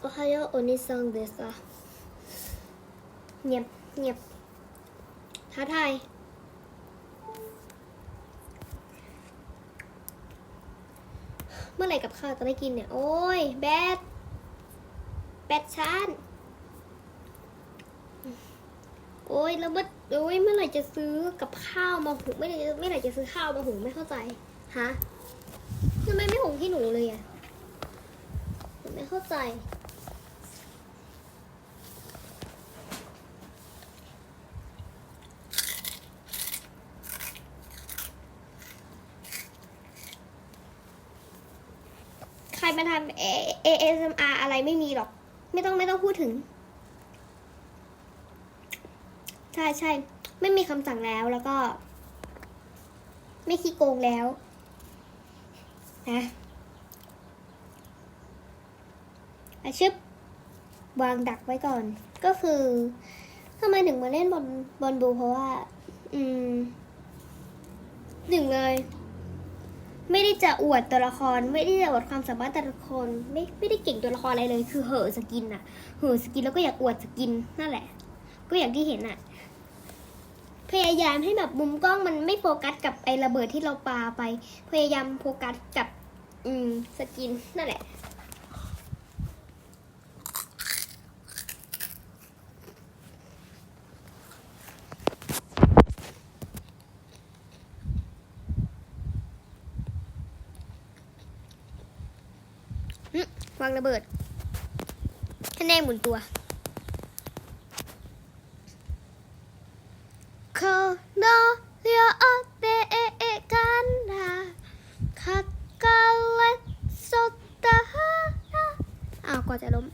โอไฮโอโอนิซังเดสะเงียบเงียบท้าทายเมื่อไหร่กับข้าวจะได้กินเนี่ย โอ้ย แบดแบดชานโอ้ยแล้วเมื่อโอ้ยเมื่อไหร่จะซื้อกับข้าวมาหุงไม่ไหร่จะไม่ไหร่จะซื้อข้าวมาหุงไม่เข้าใจฮะทำไมไม่หุงที่หนูเลยอะไม่เข้าใจ มาทำ ASMR อะไรไม่มีหรอก ไม่ต้องไม่ต้องพูดถึง ใช่ใช่ไม่มีคำสั่งแล้วแล้วก็ ไม่ขี้โกงแล้ว นะอาชึบวางดักไว้ก่อน ก็คือทำไมถึงมาเล่นบอลบอลบูเพราะว่า อืมหนึ่งเลย ไม่ได้จะอวดตัวละคร ไม่ได้จะอวดความสามารถตัวละครไม่ไม่ได้เก่งตัวละครอะไรเลย คือเหอสกินอะเหอสกินแล้วก็อยากอวดสกินนั่นแหละ ก็อย่างที่เห็นอะพยายามให้แบบมุมกล้องมันไม่โฟกัสกับไอ้ระเบิดที่เราปาไป พยายามโฟกัสกับ อืมสกินนั่นแหละ วางระเบิดให้แน่หมุนตัวโคโนเรียอเตเอเอกันดาคักาเลสตาฮาอ้าวกว่าจะล้ม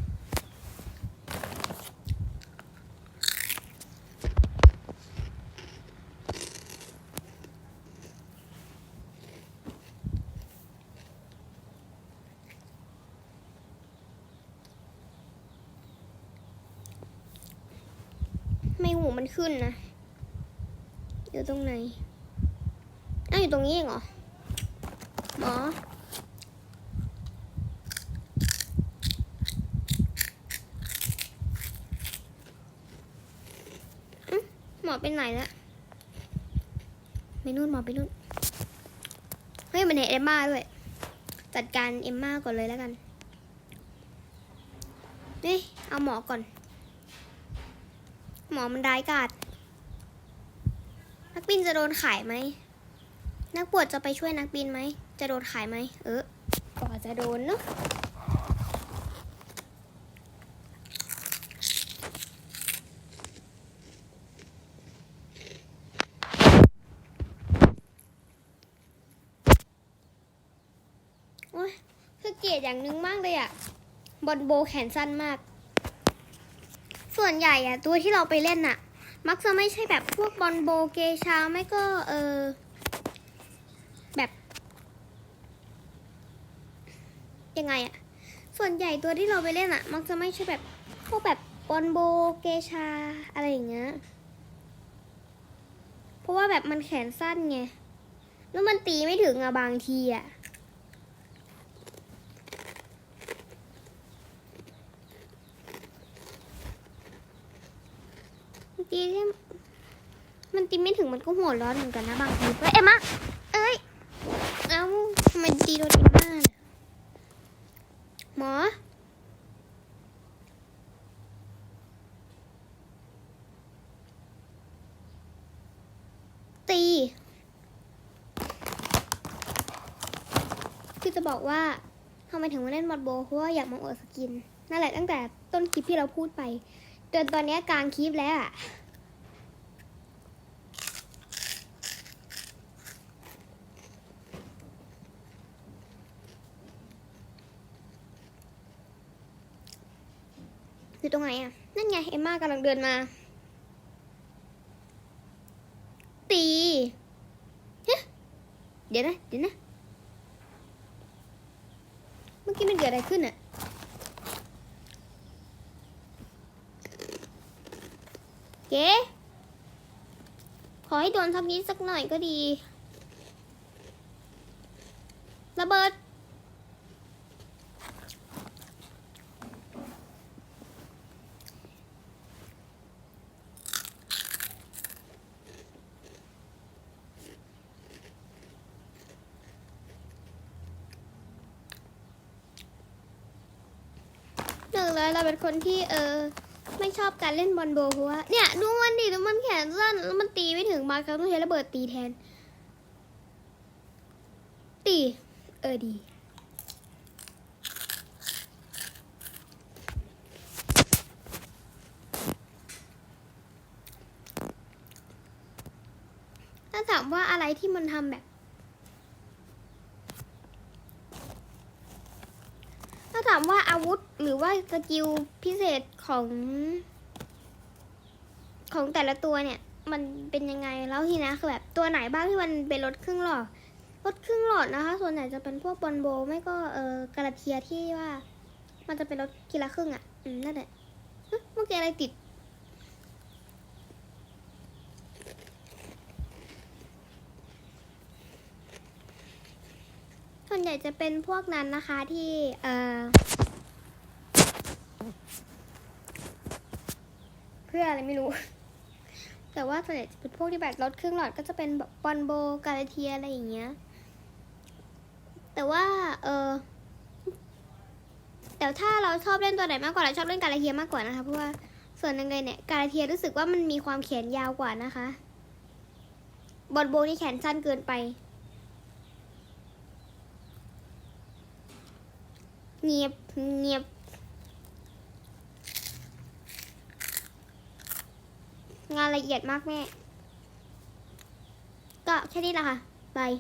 หูมันขึ้นนะ อยู่ตรงไหนอ้าวอยู่ตรงนี้เองเหรอ หมอ หมอไปไหนละไปนู่นหมอไปนู่น เฮ้ยมันเห็นเอมมาด้วย จัดการเอมมาก่อนเลยแล้วกัน นี่ เอาหมอก่อน หมอมันร้ายกาจนักบินจะโดนขายไหม นักบวชจะไปช่วยนักบินไหม จะโดนขายไหม เออก็จะโดนเนอะโอ้ยคือเกลียดอย่างนึงมากเลยอะบอลโบแขนสั้นมาก ส่วนใหญ่อะตัวที่เราไปเล่นอะมักจะไม่ใช่แบบพวกบอลโบเกชาไม่ก็เออแบบยังไงอะส่วนใหญ่ตัวที่เราไปเล่นอะมักจะไม่ใช่แบบพวกแบบบอลโบเกชาอะไรอย่างเงี้ยเพราะว่าแบบมันแขนสั้นไงแล้วมันตีไม่ถึงอะบางทีอะ ตีได้มันตีไม่ถึงมันก็หัวร้อนเหมือนกันนะบางทีเฮ้ยเอ็มมาเอ้ย เอ้าทำไมตีโดนเอ็มมาหมอตีคือจะบอกว่าทำไมถึงมาเล่นบอลโบเพราะว่าอยากมาอวดสกิน นั่นแหละตั้งแต่ต้นคลิปที่เราพูดไปจนตอนนี้กลางคลิปแล้วอะ อยู่ตรงไหนอะนั่นไง เอมมากำลังเดินมา ตีเดี๋ยวนะ เดี๋ยวนะ เมื่อกี้มันเกิดอะไรขึ้นอะเก๋ขอให้โดนทับนี้สักหน่อยก็ดี ระเบิด นึ่งเลยเราเป็นคนที่เออไม่ชอบการเล่นบอลโบว์เพราะว่าเนี่ยดูมันดิดูมันแขนสั้นแล้วมันตีไม่ถึงมาร์คต้องใช้ระเบิดตีแทน ตี เออดีถ้าถามว่าอะไรที่มันทำแบบ ถามว่าอาวุธหรือว่าสกิลพิเศษของ ของแต่ละตัวเนี่ย มันเป็นยังไงแล้วทีนะคือแบบตัวไหนบ้างที่มันเป็นรถครึ่งหลอดรถครึ่งหลอดนะคะ ส่วนใหญ่จะเป็นพวกบอลโบ ไม่ก็เออกระเทียที่ว่า มันจะเป็นรถกีฬาครึ่งอะ อืมนั่นแหละเมื่อกี้อะไรติด ส่วนใหญ่จะเป็นพวกนั้นนะคะที่ เอ่อ เพื่ออะไรไม่รู้ แต่ว่าส่วนใหญ่จะเป็นพวกที่แบบรถเครื่องหลอดก็จะเป็นแบบบอลโบกาลเทียอะไรอย่างเงี้ย แต่ว่า เออแต่ถ้าเราชอบเล่นตัวไหนมากกว่าเราชอบเล่นกาลเทียมากกว่านะคะเพราะว่าส่วนหนึ่งเลยเนี่ยกาลเทียรู้สึกว่ามันมีความแขนยาวกว่านะคะ บอลโบนี่แขนสั้นเกินไป เงียบเงียบงานละเอียดมากแม่ ก็แค่นี้แหละค่ะบาย